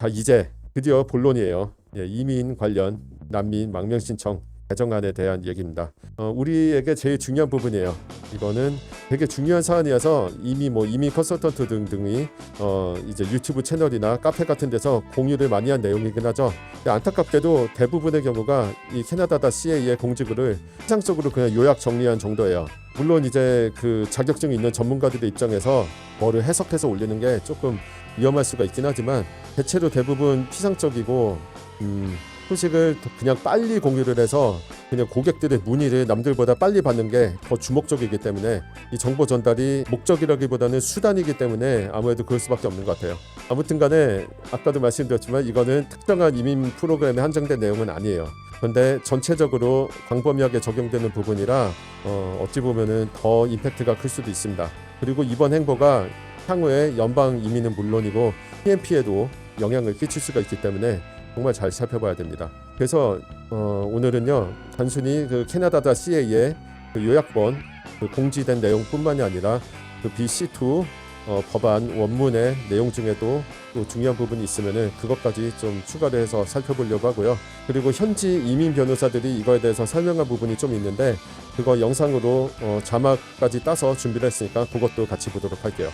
자 이제 드디어 본론이에요. 예, 이민 관련 난민 망명 신청 개정안에 대한 얘기입니다. 어, 우리에게 제일 중요한 부분이에요. 이거는 되게 중요한 사안이어서 이미 뭐 이민 컨설턴트 등등이 어, 이제 유튜브 채널이나 카페 같은 데서 공유를 많이 한 내용이긴 하죠. 안타깝게도 대부분의 경우가 이 캐나다다 CA의 공지글을 피상적으로 그냥 요약 정리한 정도예요. 물론 이제 그 자격증이 있는 전문가들의 입장에서 뭐를 해석해서 올리는 게 조금 위험할 수가 있긴 하지만 대체로 대부분 피상적이고 음, 소식을 그냥 빨리 공유를 해서 그냥 고객들의 문의를 남들보다 빨리 받는 게 더 주목적이기 때문에 이 정보 전달이 목적이라기보다는 수단이기 때문에 아무래도 그럴 수밖에 없는 것 같아요. 아무튼 간에 아까도 말씀드렸지만 이거는 특정한 이민 프로그램에 한정된 내용은 아니에요. 그런데 전체적으로 광범위하게 적용되는 부분이라 어, 어찌 보면은 더 임팩트가 클 수도 있습니다. 그리고 이번 행보가 향후에 연방 이민은 물론이고 PNP에도 영향을 끼칠 수가 있기 때문에 정말 잘 살펴봐야 됩니다. 그래서 어, 오늘은요 단순히 그 캐나다다 CA의 그 요약본 그 공지된 내용뿐만이 아니라 그 BC2 어, 법안 원문의 내용 중에도 또 중요한 부분이 있으면은 그것까지 좀 추가를 해서 살펴보려고 하고요. 그리고 현지 이민 변호사들이 이거에 대해서 설명한 부분이 좀 있는데 그거 영상으로 어, 자막까지 따서 준비를 했으니까 그것도 같이 보도록 할게요.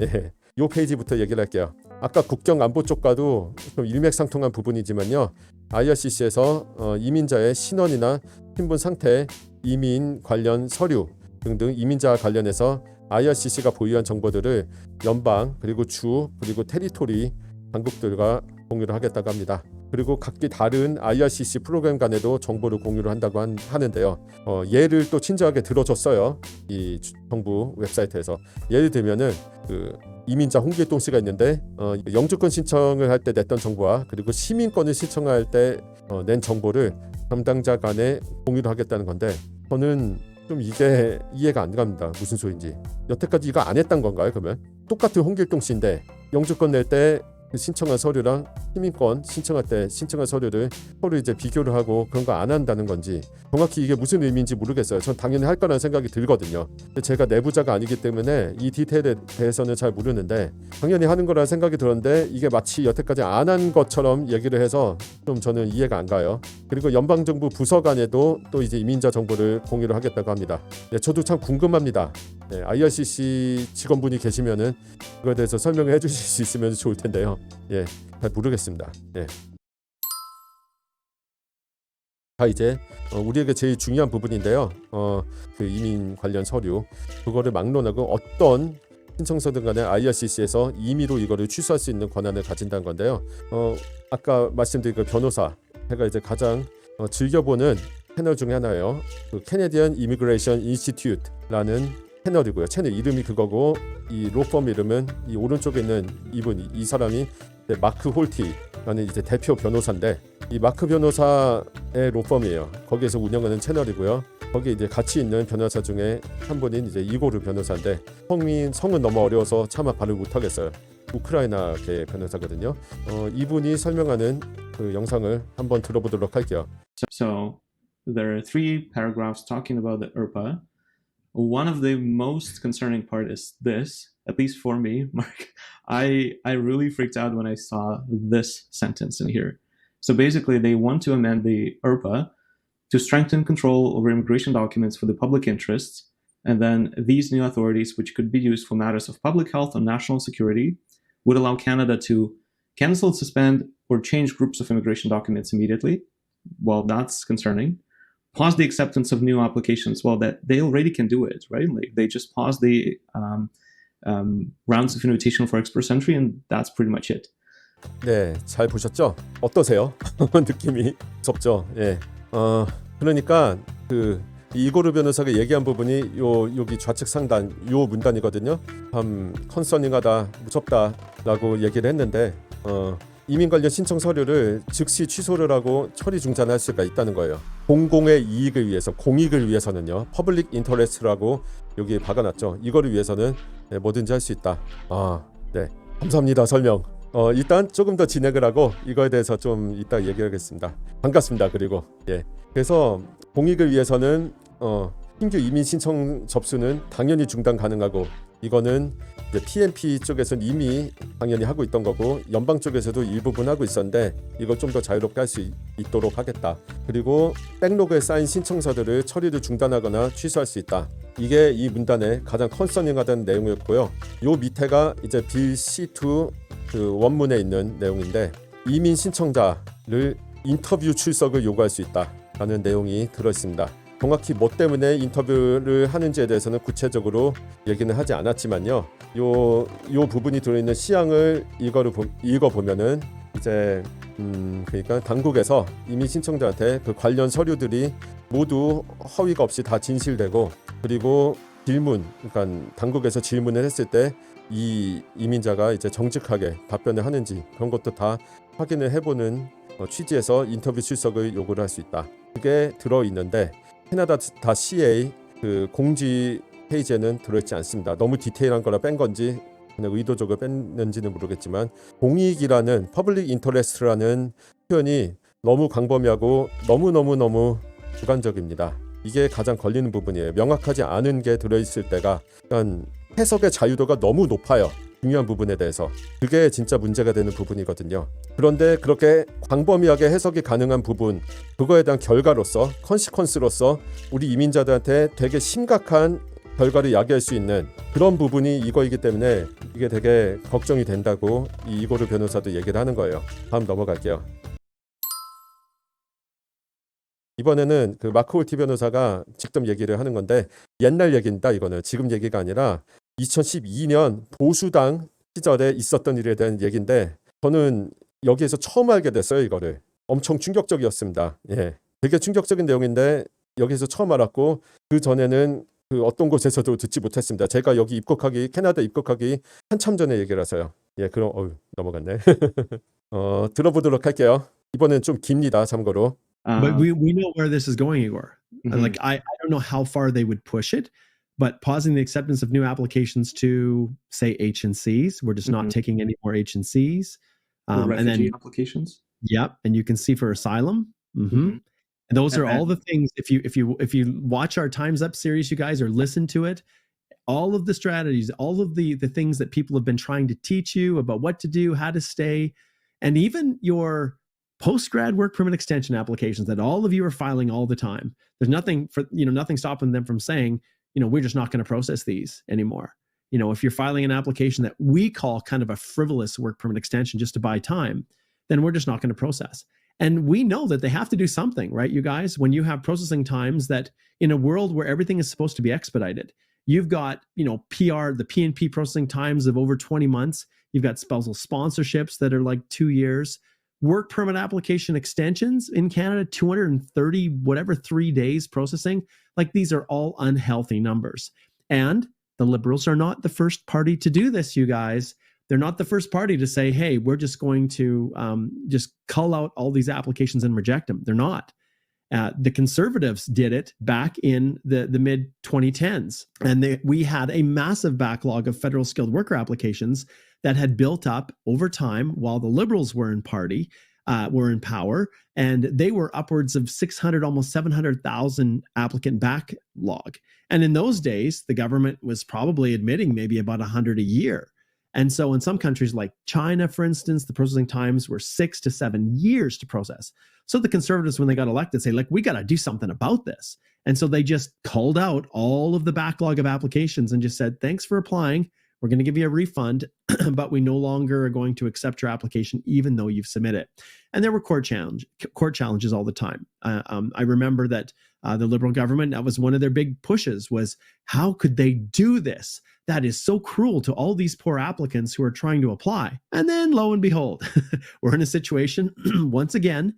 예, 요 페이지부터 얘기를 할게요. 아까 국경 안보 쪽과도 좀 일맥상통한 부분이지만요. IRCC에서 어, 이민자의 신원이나 신분 상태, 이민 관련 서류 등등 이민자와 관련해서 IRCC가 보유한 정보들을 연방 그리고 주 그리고 테리토리 당국들과 공유를 하겠다고 합니다. 그리고 각기 다른 IRCC 프로그램 간에도 정보를 공유를 한다고 한, 하는데요. 어, 예를 또 친절하게 들어줬어요. 이 주- 정부 웹사이트에서 예를 들면은 그 이민자 홍길동 씨가 있는데 어, 영주권 신청을 할 때 냈던 정보와 그리고 시민권을 신청할 때 어, 낸 정보를 담당자 간에 공유를 하겠다는 건데 저는 좀 이게 이해가 안 갑니다. 무슨 소린지 여태까지 이거 안 했던 건가요? 그러면 똑같은 홍길동 씨인데 영주권 낼때 신청한 서류랑 시민권 신청할 때 신청한 서류를 서로 이제 비교를 하고 그런 거 안 한다는 건지 정확히 이게 무슨 의미인지 모르겠어요. 전 당연히 할 거라는 생각이 들거든요. 제가 내부자가 아니기 때문에 이 디테일에 대해서는 잘 모르는데 당연히 하는 거라는 생각이 들었는데 이게 마치 여태까지 안 한 것처럼 얘기를 해서 좀 저는 이해가 안 가요. 그리고 연방정부 부서 간에도 또 이제 이민자 정보를 공유를 하겠다고 합니다. 네, 저도 참 궁금합니다. 네, IRCC 직원분이 계시면은 그거에 대해서 설명을 해주실 수 있으면 좋을 텐데요. 예, 잘 모르겠습니다. 예. 자 이제 어, 우리에게 제일 중요한 부분인데요. 어, 그 이민 관련 서류 그거를 막론하고 어떤 신청서든 간에 IRCC에서 임의로 이거를 취소할 수 있는 권한을 가진다는 건데요. 어, 아까 말씀드린 그 변호사 제가 이제 가장 어, 즐겨보는 채널 중에 하나예요. 그 캐네디언 이미그레이션 인스티튜트라는 채널이고요. 채널 이름이 그거고 이 로펌 이름은 이 오른쪽에 있는 이분 이, 이 사람이 이제 마크 홀티라는 이제 대표 변호사인데 이 마크 변호사의 로펌이에요. 거기에서 운영하는 채널이고요. 거기 이제 같이 있는 변호사 중에 한 분인 이제 이고르 변호사인데 성인 성은 너무 어려워서 차마 발을 못 하겠어요. 우크라이나계 변호사거든요. 어, 이분이 설명하는 그 영상을 한번 들어보도록 할게요. So there are three paragraphs talking about the ERPA. One of the most concerning part is this, at least for me, Mark. I I really freaked out when I saw this sentence in here. So basically, they want to amend the ERPA to strengthen control over immigration documents for the public interests, and then these new authorities, which could be used for matters of public health or national security, would allow Canada to cancel, suspend, or change groups of immigration documents immediately. Well, that's concerning. Pause the acceptance of new applications. Well, that they already can do it, right? Like they just pause the um, um, rounds of invitation for express entry, and that's pretty much it. 네, 잘 보셨죠? 어떠세요? 느낌이 무섭죠? 예. 어, 그러니까 그 이고르 변호사가 얘기한 부분이 요 여기 좌측 상단 요 문단이거든요. 참 컨서닝하다, 무섭다라고 얘기를 했는데 어, 이민 관련 신청 서류를 즉시 취소를 하고 처리 중단할 수가 있다는 거예요. 공공의 이익을 위해서, 공익을 위해서는요. 퍼블릭 인터레스트라고 여기 박아놨죠. 이거를 위해서는 네, 뭐든지 할 수 있다. 아, 네. 감사합니다. 설명. 어, 일단 조금 더 진행을 하고 이거에 대해서 좀 이따 얘기하겠습니다. 반갑습니다. 그리고 예. 그래서 공익을 위해서는 어, 신규 이민 신청 접수는 당연히 중단 가능하고 이거는 PNP 쪽에서는 이미 당연히 하고 있던 거고 연방 쪽에서도 일부분 하고 있었는데 이걸 좀 더 자유롭게 할 수 있도록 하겠다. 그리고 백로그에 쌓인 신청서들을 처리를 중단하거나 취소할 수 있다. 이게 이 문단의 가장 컨서닝하다는 내용이었고요. 요 밑에가 이제 빌 C2 그 원문에 있는 내용인데 이민 신청자를 인터뷰 출석을 요구할 수 있다라는 내용이 들어 있습니다. 정확히 뭐 때문에 인터뷰를 하는지에 대해서는 구체적으로 얘기는 하지 않았지만요. 요, 요 부분이 들어있는 시향을 읽어를 보, 읽어 보면은 이제 음 그러니까 당국에서 이민 신청자한테 그 관련 서류들이 모두 허위가 없이 다 진실되고 그리고 질문 그러니까 당국에서 질문을 했을 때 이 이민자가 이제 정직하게 답변을 하는지 그런 것도 다 확인을 해보는 어, 취지에서 인터뷰 출석을 요구를 할 수 있다. 그게 들어 있는데 캐나다 다 CA 그 공지 페이지에는 들어있지 않습니다. 너무 디테일한 거라 뺀 건지 그냥 의도적으로 뺐는지는 모르겠지만 공익이라는 퍼블릭 인터레스트라는 표현이 너무 광범위하고 너무 너무 너무 주관적입니다. 이게 가장 걸리는 부분이에요. 명확하지 않은 게 들어있을 때가 그러니까 해석의 자유도가 너무 높아요. 중요한 부분에 대해서 그게 진짜 문제가 되는 부분이거든요. 그런데 그렇게 광범위하게 해석이 가능한 부분 그거에 대한 결과로서 컨시퀀스로서 우리 이민자들한테 되게 심각한 결과를 야기할 수 있는 그런 부분이 이거이기 때문에 이게 되게 걱정이 된다고 이 이고르 변호사도 얘기를 하는 거예요. 다음 넘어갈게요. 이번에는 그 마크 홀티 변호사가 직접 얘기를 하는 건데 옛날 얘기입니다. 이거는 지금 얘기가 아니라 2012년 보수당 시절에 있었던 일에 대한 얘기인데 저는 여기에서 처음 알게 됐어요. 이거를 엄청 충격적이었습니다. 예, 되게 충격적인 내용인데 여기서 처음 알았고 그 전에는 그 어떤 곳에서도 듣지 못했습니다. 제가 여기 입국하기 캐나다 입국하기 한참 전에 얘기라서요. 예, 그럼 어휴, 넘어갔네. 어, 들어보도록 할게요. 이번엔 좀 깁니다. 참고로. But we, we know where this is going, Igor. And, mhm. Like I, I don't know how far they would push it, but pausing the acceptance of new applications to say H and C's. We're just Mhm. not taking any more H and C's. Um, and then applications. yep, and you can see for asylum. hmm Mhm. And those And are all the things. If you if you if you watch our Times Up series, you guys, or listen to it, all of the strategies, all of the the things that people have been trying to teach you about what to do, how to stay, and even your post grad work permit extension applications that all of you are filing all the time. There's nothing for you know nothing stopping them from saying you know we're just not going to process these anymore. You know if you're filing an application that we call kind of a frivolous work permit extension just to buy time, then we're just not going to process. And we know that they have to do something, right? You guys, when you have processing times that in a world where everything is supposed to be expedited, you've got, you know, PR, the PNP processing times of over 20 months. You've got spousal sponsorships that are like two years. Work permit application extensions in Canada, 230, whatever, three days processing. Like these are all unhealthy numbers. And the Liberals are not the first party to do this, you guys they're not the first party to say, "Hey, we're just going to um, just cull out all these applications and reject them." They're not. Uh, the conservatives did it back in the, the mid 2010s, and they, we had a massive backlog of federal skilled worker applications that had built up over time while the liberals were in party, uh, were in power, and they were upwards of 600, almost 700,000 applicant backlog. And in those days, the government was probably admitting maybe about 100 a year. And so, in some countries like China, for instance, the processing times were six to seven years to process. So, the conservatives, when they got elected, say, like, we got to do something about this. And so, they just called out all of the backlog of applications and just said, thanks for applying. We're going to give you a refund, but we no longer are going to accept your application, even though you've submitted. And there were court challenge, court challenges all the time. Uh, um, I remember that uh, the liberal government that was one of their big pushes was how could they do this? That is so cruel to all these poor applicants who are trying to apply. And then, lo and behold, we're in a situation once again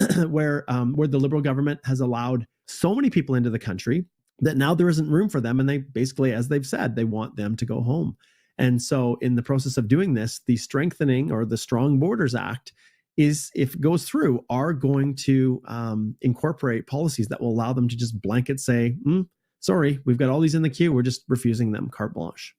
where um, where the liberal government has allowed so many people into the country that now there isn't room for them, and they basically, as they've said, they want them to go home. And so, in the process of doing this, the strengthening or the Strong Borders Act is, if it goes through, are going to um, incorporate policies that will allow them to just blanket say, "Mm, sorry, we've got all these in the queue. We're just refusing them carte blanche.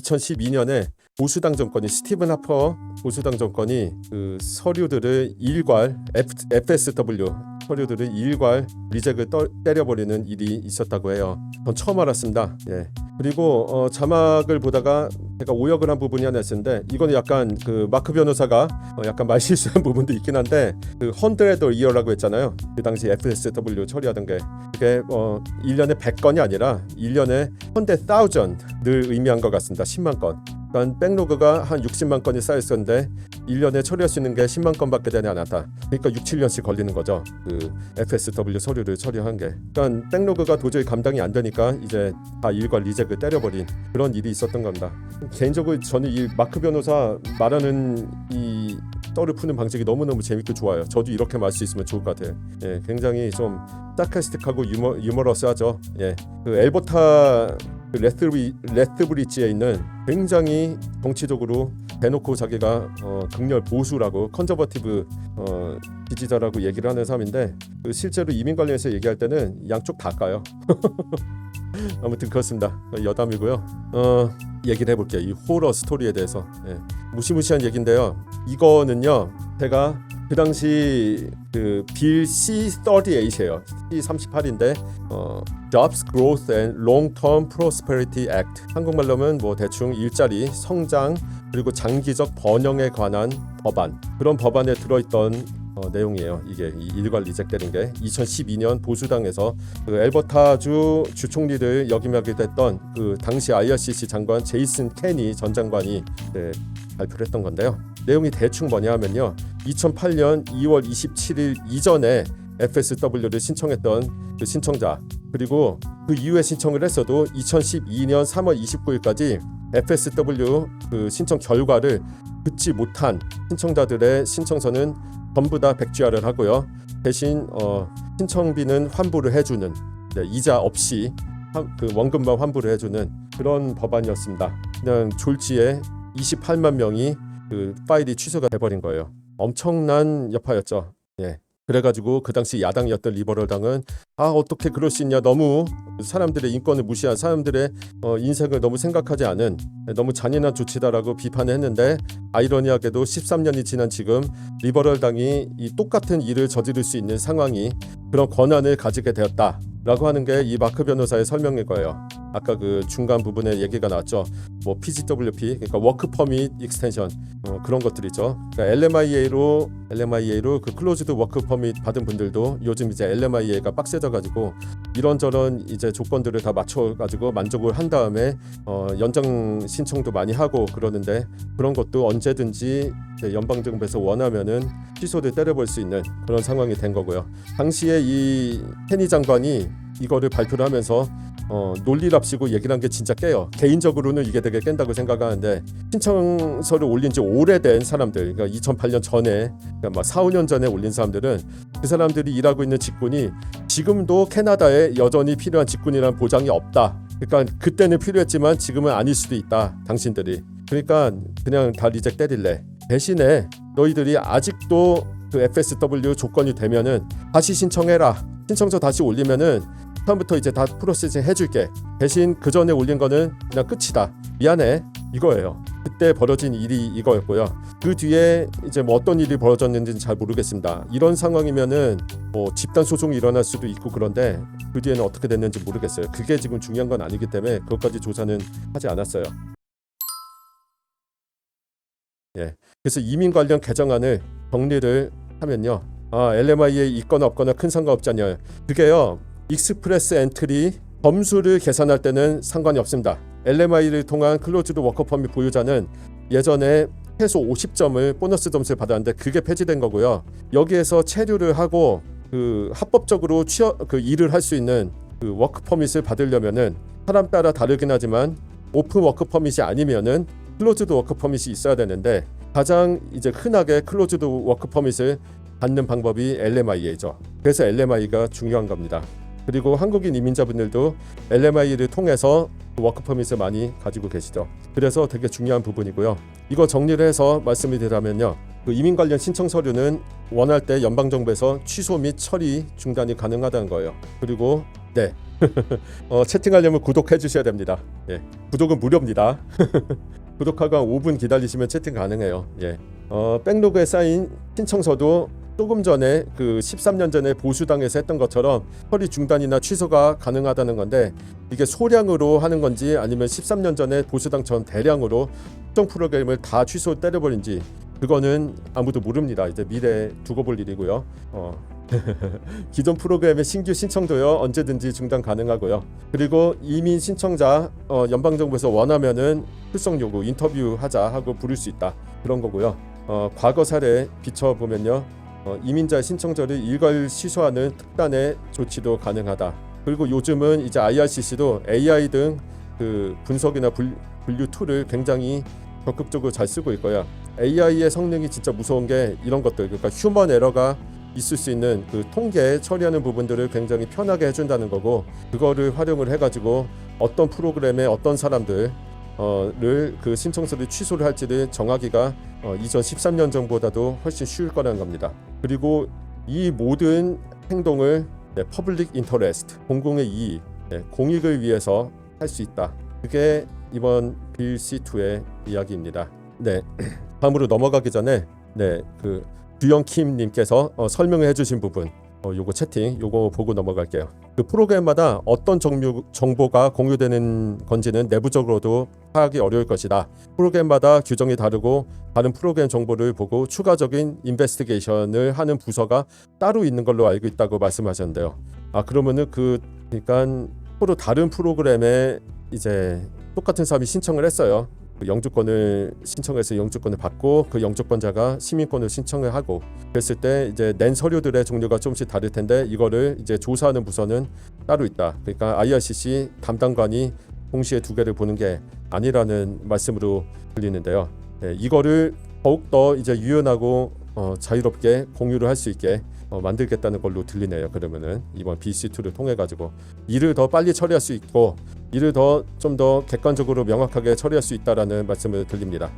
2012년에 보수당 정권이 스티븐 하퍼 보수당 정권이 그 서류들을 일괄 F, FSW 서류들을 일괄 리젝을 떠, 때려버리는 일이 있었다고 해요. 전 처음 알았습니다. 예. 그리고 어, 자막을 보다가 제가 오역을 한 부분이 하나 있었는데 이거는 약간 그 마크 변호사가 어, 약간 말실수한 부분도 있긴 한데 그 헌드레더 이어라고 했잖아요. 그 당시 FSW 처리하던 게 그게 어 1년에 100건이 아니라 1년에 100,000을 의미한 것 같습니다. 10만 건. 그러니까 백로그가 한 60만 건이 쌓여 있었는데 1년에 처리할 수 있는 게 10만 건밖에 되지 않았다. 그러니까 6, 7년씩 걸리는 거죠. 그 FSW 서류를 처리한 게. 그러니까 백로그가 도저히 감당이 안 되니까 이제 다 일괄 리젝을 때려버린 그런 일이 있었던 겁니다. 개인적으로 저는 이 마크 변호사 말하는 이 떠를 푸는 방식이 너무너무 재밌고 좋아요. 저도 이렇게 말 수 있으면 좋을 것 같아요. 예, 굉장히 좀 사카스틱하고 유머 유머러스하죠. 예, 그 엘버타 그 레스브리 레스브리지에 있는 굉장히 정치적으로 대놓고 자기가 어, 극렬 보수라고 컨저버티브 어, 지지자라고 얘기를 하는 사람인데 그 실제로 이민 관련해서 얘기할 때는 양쪽 다 까요. 아무튼 그렇습니다. 여담이고요. 어, 얘기를 해볼게요. 이 호러 스토리에 대해서 예. 무시무시한 얘긴데요. 이거는요, 제가 그 당시 그 빌 C38이에요. C38인데 어, Jobs Growth and Long-Term Prosperity Act. 한국말로는 뭐 대충 일자리, 성장 그리고 장기적 번영에 관한 법안. 그런 법안에 들어있던 어, 내용이에요. 이게 이 일괄 리젝되는 게 2012년 보수당에서 그 엘버타주 주총리를 역임하게 됐던 그 당시 IRCC 장관 제이슨 케니 전 장관이 네, 발표를 했던 건데요. 내용이 대충 뭐냐면요. 2008년 2월 27일 이전에 FSW를 신청했던 그 신청자 그리고 그 이후에 신청을 했어도 2012년 3월 29일까지 FSW 그 신청 결과를 듣지 못한 신청자들의 신청서는 전부 다 백지화를 하고요. 대신 어, 신청비는 환불을 해주는 네, 이자 없이 환- 그 원금만 환불을 해주는 그런 법안이었습니다. 그냥 졸지에 28만 명이 그 파일이 취소가 돼버린 거예요. 엄청난 여파였죠. 예. 그래가지고 그 당시 야당이었던 리버럴당은 아 어떻게 그럴 수 있냐 너무 사람들의 인권을 무시한 사람들의 어, 인생을 너무 생각하지 않은 너무 잔인한 조치다라고 비판을 했는데 아이러니하게도 13년이 지난 지금 리버럴당이 이 똑같은 일을 저지를 수 있는 상황이 그런 권한을 가지게 되었다 라고 하는 게 이 마크 변호사의 설명일 거예요. 아까 그 중간 부분에 얘기가 나왔죠. 뭐 PGWP 그러니까 워크 퍼밋 익스텐션 어, 그런 것들이죠. 그러니까 LMIA로 LMIA로 그 클로즈드 워크 퍼밋 받은 분들도 요즘 이제 LMIA가 빡세져 가지고 이런저런 이제 조건들을 다 맞춰 가지고 만족을 한 다음에 어, 연장 신청도 많이 하고 그러는데 그런 것도 언제든지 이제 연방 정부에서 원하면은 취소를 때려볼 수 있는 그런 상황이 된 거고요. 당시에 이 케니 장관이 이거를 발표를 하면서 어, 논리랍시고 얘기를 한 게 진짜 깨요. 개인적으로는 이게 되게 깬다고 생각하는데 신청서를 올린 지 오래된 사람들, 그러니까 2008년 전에, 그러니까 막 4, 5년 전에 올린 사람들은 그 사람들이 일하고 있는 직군이 지금도 캐나다에 여전히 필요한 직군이라는 보장이 없다. 그러니까 그때는 필요했지만 지금은 아닐 수도 있다. 당신들이. 그러니까 그냥 다 리젝 때릴래. 대신에 너희들이 아직도 그 FSW 조건이 되면은 다시 신청해라. 신청서 다시 올리면은 처음부터 이제 다 프로세싱 해줄게. 대신 그 전에 올린 거는 그냥 끝이다. 미안해. 이거예요. 그때 벌어진 일이 이거였고요. 그 뒤에 이제 뭐 어떤 일이 벌어졌는지는 잘 모르겠습니다. 이런 상황이면은 뭐 집단 소송이 일어날 수도 있고 그런데 그 뒤에는 어떻게 됐는지 모르겠어요. 그게 지금 중요한 건 아니기 때문에 그것까지 조사는 하지 않았어요. 예. 그래서 이민 관련 개정안을 정리를 하면요. 아, LMI에 있거나 없거나 큰 상관없잖아요. 그게요. 익스프레스 엔트리 점수를 계산할 때는 상관이 없습니다. LMI를 통한 클로즈드 워커 퍼밋 보유자는 예전에 최소 50점을 보너스 점수를 받았는데 그게 폐지된 거고요. 여기에서 체류를 하고 그 합법적으로 취업 그 일을 할 수 있는 그 워크 퍼밋을 받으려면은 사람 따라 다르긴 하지만 오픈 워크 퍼밋이 아니면은 클로즈드 워크 퍼밋이 있어야 되는데 가장 이제 흔하게 클로즈드 워크 퍼밋을 받는 방법이 LMIA죠. 그래서 LMI가 중요한 겁니다. 그리고 한국인 이민자분들도 LMI를 통해서 워크 퍼밋을 많이 가지고 계시죠. 그래서 되게 중요한 부분이고요. 이거 정리를 해서 말씀을 드리자면요. 그 이민 관련 신청 서류는 원할 때 연방 정부에서 취소 및 처리 중단이 가능하다는 거예요. 그리고 네. 어, 채팅하려면 구독해 주셔야 됩니다. 예. 구독은 무료입니다. 구독하고 한 5분 기다리시면 채팅 가능해요. 예. 어, 백로그에 쌓인 신청서도 조금 전에 그 13년 전에 보수당에서 했던 것처럼 처리 중단이나 취소가 가능하다는 건데 이게 소량으로 하는 건지 아니면 13년 전에 보수당처럼 대량으로 특정 프로그램을 다 취소 때려버린지 그거는 아무도 모릅니다. 이제 미래에 두고 볼 일이고요. 어. 기존 프로그램의 신규 신청도요 언제든지 중단 가능하고요. 그리고 이민 신청자 어, 연방 정부에서 원하면은 출석 요구 인터뷰 하자 하고 부를 수 있다 그런 거고요. 어, 과거 사례 비춰 보면요. 어, 이민자 신청자를 일괄 취소하는 특단의 조치도 가능하다. 그리고 요즘은 이제 IRCC도 AI 등 그 분석이나 분, 분류 툴을 굉장히 적극적으로 잘 쓰고 있고요. AI의 성능이 진짜 무서운 게 이런 것들, 그러니까 휴먼 에러가 있을 수 있는 그 통계 처리하는 부분들을 굉장히 편하게 해준다는 거고 그거를 활용을 해가지고 어떤 프로그램에 어떤 사람들 어를 그 신청서를 취소를 할지를 정하기가 어, 이전 13년 전보다도 훨씬 쉬울 거라는 겁니다. 그리고 이 모든 행동을 네, 퍼블릭 인터레스트 공공의 이익 네, 공익을 위해서 할 수 있다. 그게 이번 빌 C2의 이야기입니다. 네, 다음으로 넘어가기 전에 네그 주영 킴님께서 어, 설명해 주신 부분 어, 요거 채팅 요거 보고 넘어갈게요. 그 프로그램마다 어떤 종류 정보가 공유되는 건지는 내부적으로도 파악이 어려울 것이다. 프로그램마다 규정이 다르고 다른 프로그램 정보를 보고 추가적인 인베스티게이션을 하는 부서가 따로 있는 걸로 알고 있다고 말씀하셨는데요. 아 그러면은 그 그러니까 서로 다른 프로그램에 이제 똑같은 사람이 신청을 했어요. 그 영주권을 신청해서 영주권을 받고 그 영주권자가 시민권을 신청을 하고 그랬을 때 이제 낸 서류들의 종류가 조금씩 다를 텐데 이거를 이제 조사하는 부서는 따로 있다. 그러니까 IRCC 담당관이 동시에 두 개를 보는 게 아니라는 말씀으로 들리는데요. 예, 이거를 더욱 더 이제 유연하고 어, 자유롭게 공유를 할 수 있게 어, 만들겠다는 걸로 들리네요. 그러면은 이번 BC2를 통해 가지고 일을 더 빨리 처리할 수 있고 일을 더 좀 더 객관적으로 명확하게 처리할 수 있다라는 말씀을 드립니다.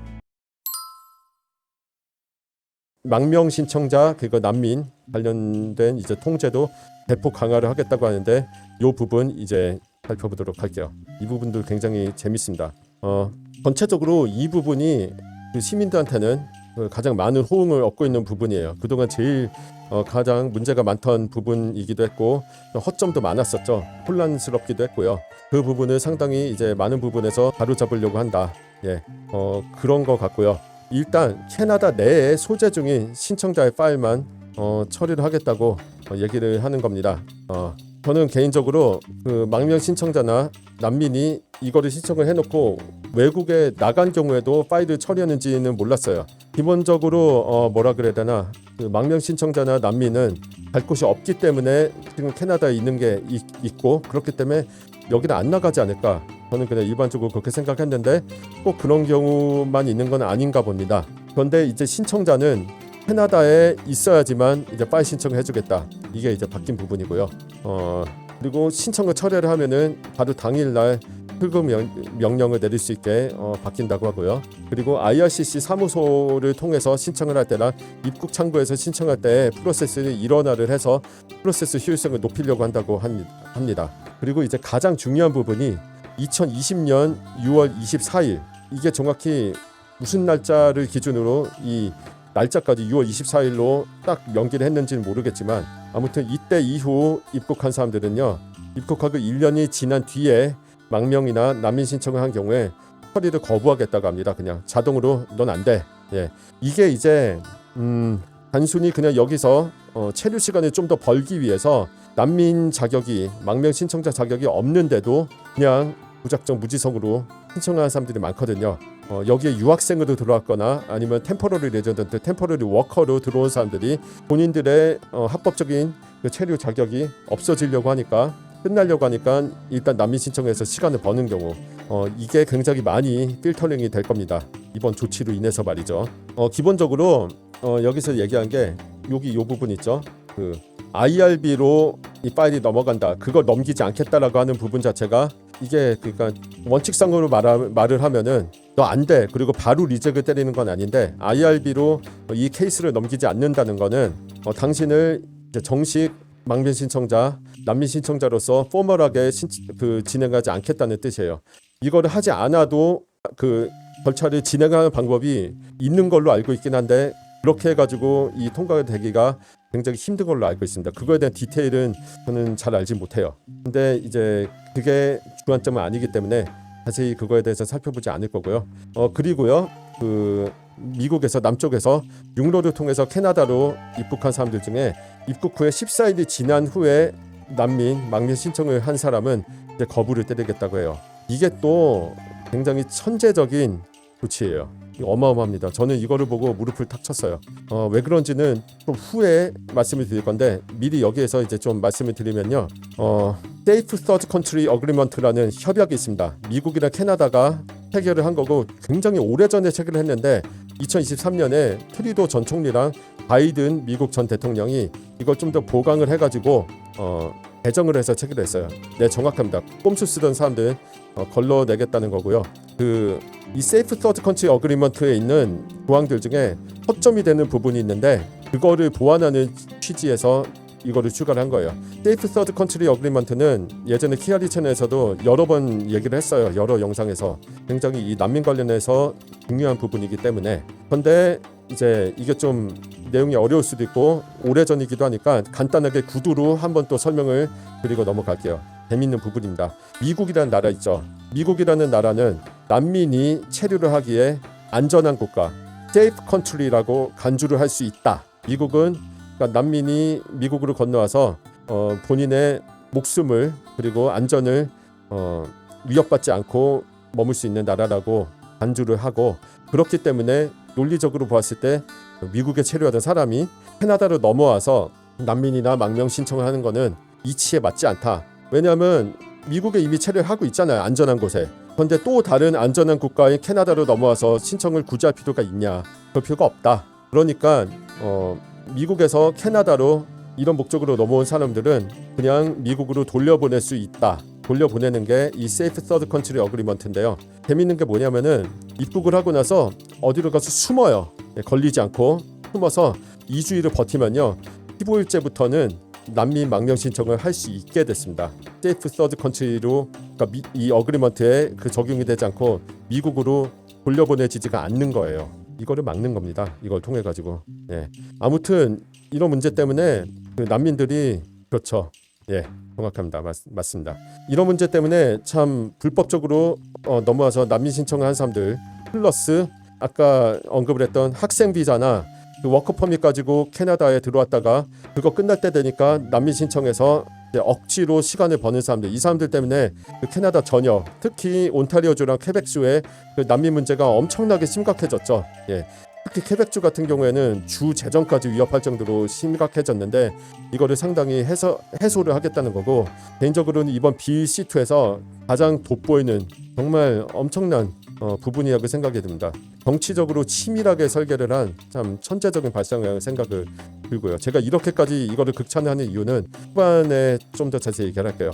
망명 신청자 그거 난민 관련된 이제 통제도 대폭 강화를 하겠다고 하는데 이 부분 이제 살펴보도록 할게요. 이 부분도 굉장히 재밌습니다. 어, 전체적으로 이 부분이 그 시민들한테는 그 가장 많은 호응을 얻고 있는 부분이에요. 그동안 제일 어, 가장 문제가 많던 부분이기도 했고 허점도 많았었죠. 혼란스럽기도 했고요. 그 부분을 상당히 이제 많은 부분에서 바로잡으려고 한다. 예, 어, 그런 것 같고요. 일단 캐나다 내에 소재 중인 신청자의 파일만 어, 처리를 하겠다고 어, 얘기를 하는 겁니다. 어, 저는 개인적으로 그 망명 신청자나 난민이 이거를 신청을 해놓고 외국에 나간 경우에도 파일을 처리하는지는 몰랐어요. 기본적으로 어, 뭐라 그래야 되나 그 망명 신청자나 난민은 갈 곳이 없기 때문에 지금 캐나다에 있는 게 있, 있고 그렇기 때문에 여기는 안 나가지 않을까. 저는 그냥 일반적으로 그렇게 생각했는데 꼭 그런 경우만 있는 건 아닌가 봅니다. 그런데 이제 신청자는 캐나다에 있어야지만 이제 파일 신청을 해주겠다. 이게 이제 바뀐 부분이고요. 어 그리고 신청을 처리를 하면은 바로 당일날 출금 명, 명령을 내릴 수 있게 어, 바뀐다고 하고요. 그리고 IRCC 사무소를 통해서 신청을 할 때나 입국 창구에서 신청할 때 프로세스를 일원화를 해서 프로세스 효율성을 높이려고 한다고 합니- 합니다. 그리고 이제 가장 중요한 부분이 2020년 6월 24일 이게 정확히 무슨 날짜를 기준으로 이 날짜까지 6월 24일로 딱 연기를 했는지는 모르겠지만 아무튼 이때 이후 입국한 사람들은요 입국하고 1년이 지난 뒤에 망명이나 난민 신청을 한 경우에 처리를 거부하겠다고 합니다. 그냥 자동으로 넌 안 돼. 예, 이게 이제 음, 단순히 그냥 여기서 어, 체류 시간을 좀 더 벌기 위해서 난민 자격이 망명 신청자 자격이 없는데도 그냥 무작정 무지성으로 신청하는 사람들이 많거든요. 어, 여기에 유학생으로 들어왔거나 아니면 템포러리 레전던트, 템포러리 워커로 들어온 사람들이 본인들의 어, 합법적인 그 체류 자격이 없어지려고 하니까 끝나려고 하니까 일단 난민 신청해서 시간을 버는 경우 어, 이게 굉장히 많이 필터링이 될 겁니다. 이번 조치로 인해서 말이죠. 어, 기본적으로 어, 여기서 얘기한 게 여기 요 부분 있죠. 그 IRB로 이 파일이 넘어간다. 그걸 넘기지 않겠다라고 하는 부분 자체가 이게 그러니까 원칙상으로 말하, 말을 하면은 너 안 돼. 그리고 바로 리젝을 때리는 건 아닌데 IRB로 이 케이스를 넘기지 않는다는 거는 어, 당신을 정식 망명 신청자, 난민 신청자로서 포멀하게 신, 그 진행하지 않겠다는 뜻이에요. 이거를 하지 않아도 그 절차를 진행하는 방법이 있는 걸로 알고 있긴 한데 그렇게 해가지고 이 통과가 되기가 굉장히 힘든 걸로 알고 있습니다. 그거에 대한 디테일은 저는 잘 알지 못해요. 근데 이제 그게 주안점은 아니기 때문에 자세히 그거에 대해서 살펴보지 않을 거고요. 어 그리고요 그 미국에서 남쪽에서 육로를 통해서 캐나다로 입국한 사람들 중에 입국 후에 14일이 지난 후에 난민 망명 신청을 한 사람은 이제 거부를 때리겠다고 해요. 이게 또 굉장히 천재적인 조치예요. 어마어마합니다. 저는 이거를 보고 무릎을 탁 쳤어요. 어, 왜 그런지는 좀 후에 말씀을 드릴 건데 미리 여기에서 이제 좀 말씀을 드리면요. 어, Safe Third Country Agreement라는 협약이 있습니다. 미국이랑 캐나다가 체결을 한 거고 굉장히 오래전에 체결을 했는데 2023년에 트리도 전 총리랑 바이든 미국 전 대통령이 이걸 좀 더 보강을 해가지고 어, 개정을 해서 체결했어요. 네 정확합니다. 꼼수 쓰던 사람들 어, 걸러내겠다는 거고요. 그 이 세이프 서드 컨트리 어그리먼트에 있는 조항들 중에 허점이 되는 부분이 있는데 그거를 보완하는 취지에서 이거를 추가를 한 거예요. 세이프 서드 컨트리 어그리먼트는 예전에 키아리 채널에서도 여러 번 얘기를 했어요. 여러 영상에서 굉장히 이 난민 관련해서 중요한 부분이기 때문에 근데 이제 이게 좀 내용이 어려울 수도 있고 오래전이기도 하니까 간단하게 구두로 한번 또 설명을 드리고 넘어갈게요. 재밌는 부분입니다. 미국이라는 나라 있죠. 미국이라는 나라는 난민이 체류를 하기에 안전한 국가, safe country라고 간주를 할 수 있다. 미국은 그러니까 난민이 미국으로 건너와서 어, 본인의 목숨을 그리고 안전을 어, 위협받지 않고 머물 수 있는 나라라고 간주를 하고 그렇기 때문에 논리적으로 보았을 때 미국에 체류하던 사람이 캐나다로 넘어와서 난민이나 망명 신청을 하는 거는 이치에 맞지 않다. 왜냐하면 미국에 이미 체류하고 있잖아요. 안전한 곳에. 그런데 또 다른 안전한 국가인 캐나다로 넘어와서 신청을 굳이 할 필요가 있냐? 그럴 필요가 없다. 그러니까 어, 미국에서 캐나다로 이런 목적으로 넘어온 사람들은 그냥 미국으로 돌려보낼 수 있다. 돌려보내는 게 이 세이프 서드 컨트리 어그리먼트인데요. 재밌는 게 뭐냐면은 입국을 하고 나서 어디로 가서 숨어요. 예, 걸리지 않고 숨어서 2주일을 버티면요. 15일째부터는 난민 망명 신청을 할 수 있게 됐습니다. 세이프 서드 컨트리로 그러니까 미, 이 어그리먼트에 그 적용이 되지 않고 미국으로 돌려보내지지가 않는 거예요. 이거를 막는 겁니다. 이걸 통해 가지고. 예. 아무튼 이런 문제 때문에 그 난민들이 그렇죠. 예. 정확합니다. 맞, 맞습니다. 이런 문제 때문에 참 불법적으로 어, 넘어와서 난민 신청을 한 사람들 플러스 아까 언급을 했던 학생 비자나 그 워커 퍼밋 가지고 캐나다에 들어왔다가 그거 끝날 때 되니까 난민 신청해서 억지로 시간을 버는 사람들 이 사람들 때문에 그 캐나다 전역 특히 온타리오주랑 퀘벡주의 그 난민 문제가 엄청나게 심각해졌죠. 예. 특히 퀘벡주 같은 경우에는 주 재정까지 위협할 정도로 심각해졌는데 이거를 상당히 해서 해소를 하겠다는 거고 개인적으로는 이번 B.C.2에서 가장 돋보이는 정말 엄청난 어, 부분이라고 생각이 듭니다. 정치적으로 치밀하게 설계를 한 참 천재적인 발상이라고 생각을 들고요. 제가 이렇게까지 이거를 극찬하는 이유는 후반에 좀 더 자세히 얘기를 할게요.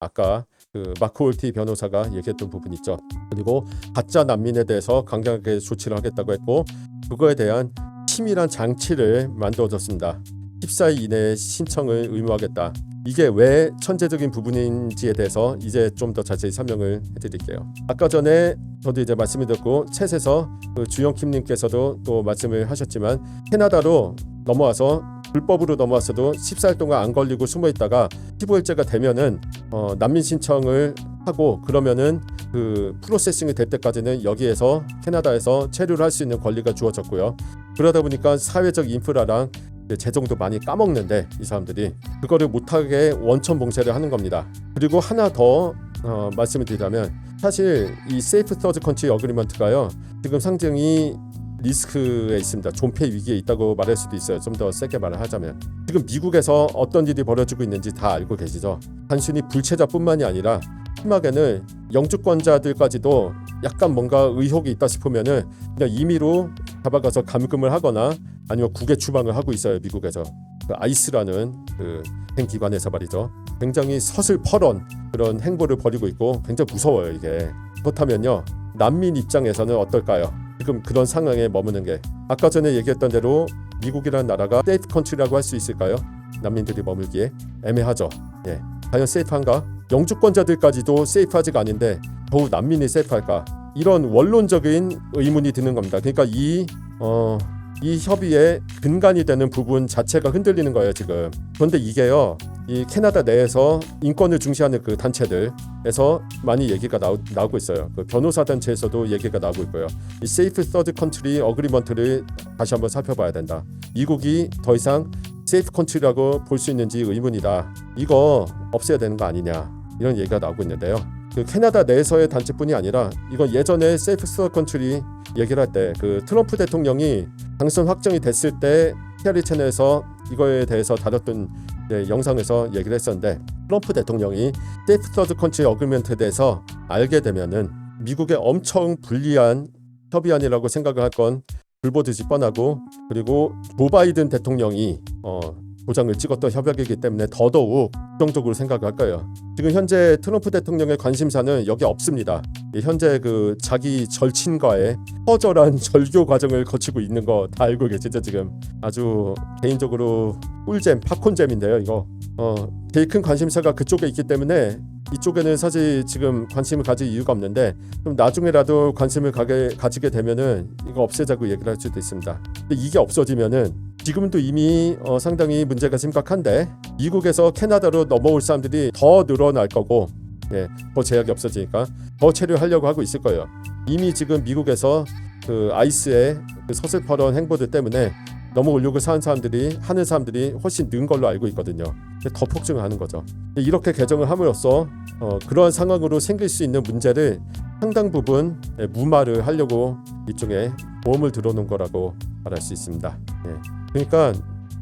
아까 그 마크 올티 변호사가 얘기했던 부분 있죠. 그리고 가짜 난민에 대해서 강력하게 조치를 하겠다고 했고 그거에 대한 치밀한 장치를 만들어줬습니다. 14일 이내에 신청을 의무화하겠다. 이게 왜 천재적인 부분인지에 대해서 이제 좀 더 자세히 설명을 해드릴게요. 아까 전에 저도 이제 말씀을 드렸고 챗에서 그 주영킴님께서도 또 말씀을 하셨지만 캐나다로 넘어와서 불법으로 넘어왔어도 14일 동안 안 걸리고 숨어 있다가 15일째가 되면은 어, 난민 신청을 하고 그러면은 그 프로세싱이 될 때까지는 여기에서 캐나다에서 체류를 할 수 있는 권리가 주어졌고요. 그러다 보니까 사회적 인프라랑 재정도 많이 까먹는데 이 사람들이 그거를 못하게 원천 봉쇄를 하는 겁니다. 그리고 하나 더 어, 말씀을 드리자면 사실 이 세이프 서드 컨트리 어그리먼트가요 지금 상당히 리스크에 있습니다. 존폐 위기에 있다고 말할 수도 있어요. 좀 더 세게 말을 하자면 지금 미국에서 어떤 일이 벌어지고 있는지 다 알고 계시죠. 단순히 불체자뿐만이 아니라 심하게는 영주권자들까지도 약간 뭔가 의혹이 있다 싶으면은 그냥 임의로 잡아가서 감금을 하거나 아니면 국외 추방을 하고 있어요 미국에서 그 아이스라는 그 행기관에서 말이죠 굉장히 서슬퍼런 그런 행보를 벌이고 있고 굉장히 무서워요 이게 그렇다면요 난민 입장에서는 어떨까요 지금 그런 상황에 머무는 게 아까 전에 얘기했던 대로 미국이라는 나라가 세이프 컨트리라고 할 수 있을까요? 난민들이 머물기에 애매하죠. 예. 과연 세이프한가? 영주권자들까지도 세이프하지가 않은데 겨우 난민이 세이프할까? 이런 원론적인 의문이 드는 겁니다. 그러니까 이 어, 이 협의의 근간이 되는 부분 자체가 흔들리는 거예요 지금. 그런데 이게요, 이 캐나다 내에서 인권을 중시하는 그 단체들에서 많이 얘기가 나오, 나오고 있어요. 그 변호사 단체에서도 얘기가 나오고 있고요. 이 Safe Third Country 어그리먼트를 다시 한번 살펴봐야 된다. 미국이 더 이상 세이프 컨트리라고 볼 수 있는지 의문이다. 이거 없애야 되는 거 아니냐 이런 얘기가 나오고 있는데요. 그 캐나다 내에서의 단체뿐이 아니라 이건 예전에 세이프 스터 컨트리 얘기를 할 때 그 트럼프 대통령이 당선 확정이 됐을 때 히어리 채널에서 이거에 대해서 다뤘던 이제 영상에서 얘기를 했었는데 트럼프 대통령이 세이프 서드 컨트리 어그리먼트에 대해서 알게 되면은 미국의 엄청 불리한 협의안이라고 생각을 할 건 불보듯이 뻔하고 그리고 조 바이든 대통령이 어, 도장을 찍었던 협약이기 때문에 더더욱 부정적으로 생각할 거예요. 지금 현재 트럼프 대통령의 관심사는 여기 없습니다. 이 현재 그 자기 절친과의 처절한 절교 과정을 거치고 있는 거 다 알고 계시죠 지금 아주 개인적으로 꿀잼 팝콘잼인데요 이거 어 제일 큰 관심사가 그쪽에 있기 때문에 이쪽에는 사실 지금 관심을 가질 이유가 없는데 좀 나중에라도 관심을 가게 가지게 되면은 이거 없애자고 얘기를 할 수도 있습니다. 근데 이게 없어지면은 지금도 이미 어, 상당히 문제가 심각한데 미국에서 캐나다로 넘어올 사람들이 더 늘어날 거고 예, 더 제약이 없어지니까 더 체류하려고 하고 있을 거예요. 이미 지금 미국에서 그 아이스의 그 서슬퍼런 행보들 때문에 넘어오려고 사는 사람들이 하는 사람들이 훨씬 는 걸로 알고 있거든요. 더 폭증하는 거죠. 이렇게 개정을 함으로써 어, 그러한 상황으로 생길 수 있는 문제를 상당 부분 예, 무마를 하려고 이쪽에 보험을 들어놓은 거라고 말할 수 있습니다. 예. 그러니까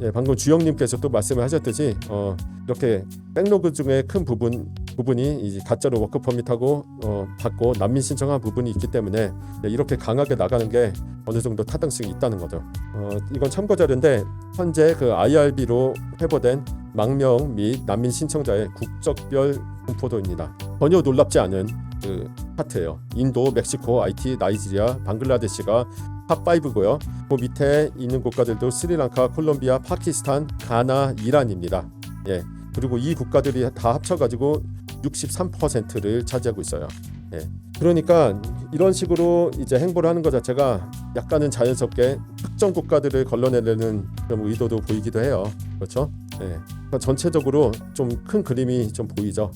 예, 방금 주영님께서 또 말씀을 하셨듯이 어, 이렇게 백로그 중에 큰 부분 부분이 이제 가짜로 워크 퍼밋하고 어, 받고 난민 신청한 부분이 있기 때문에 네, 이렇게 강하게 나가는 게 어느 정도 타당성이 있다는 거죠. 어, 이건 참고 자료인데 현재 그 IRB로 회보된 망명 및 난민 신청자의 국적별 분포도입니다. 전혀 놀랍지 않은 그 차트예요. 인도, 멕시코, 아이티, 나이지리아, 방글라데시가 탑 5고요. 그 밑에 있는 국가들도 스리랑카, 콜롬비아, 파키스탄, 가나, 이란입니다. 예. 그리고 이 국가들이 다 합쳐가지고 63%를 차지하고 있어요. 예. 그러니까 이런 식으로 이제 행보를 하는 것 자체가 약간은 자연스럽게 특정 국가들을 걸러내려는 그런 의도도 보이기도 해요. 그렇죠? 예. 그러니까 전체적으로 좀 큰 그림이 좀 보이죠.